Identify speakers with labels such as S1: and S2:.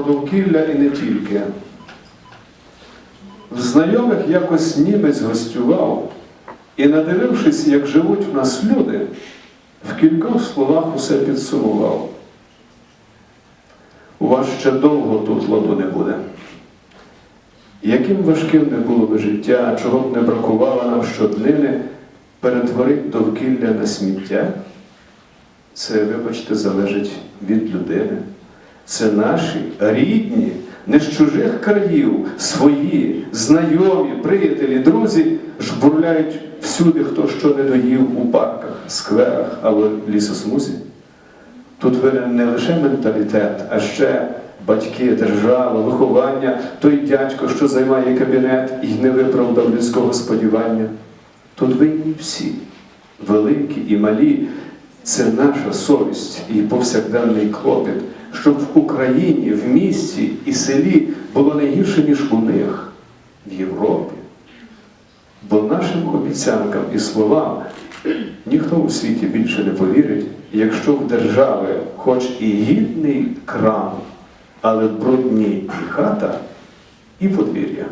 S1: про довкілля і не тільки. В знайомих якось німець гостював, і, надивившись, як живуть в нас люди, в кількох словах усе підсумував. У вас ще довго тут ладу не буде. Яким важким не було би життя, чого б не бракувало нам щоднини, перетворить довкілля на сміття, це, вибачте, залежить від людини. Це наші рідні, не з чужих країв, свої, знайомі, приятелі, друзі жбурляють всюди, хто що не доїв у парках, скверах або лісосмузі. Тут винен не лише менталітет, а ще батьки, держава, виховання, той дядько, що займає кабінет і не виправдав людського сподівання. Тут винні всі, великі і малі. Це наша совість і повсякденний клопіт, щоб в Україні, в місті і селі було не гірше, ніж у них, в Європі. Бо нашим обіцянкам і словам ніхто у світі більше не повірить, якщо в держави хоч і гідний крам, але брудні і хата, і подвір'я.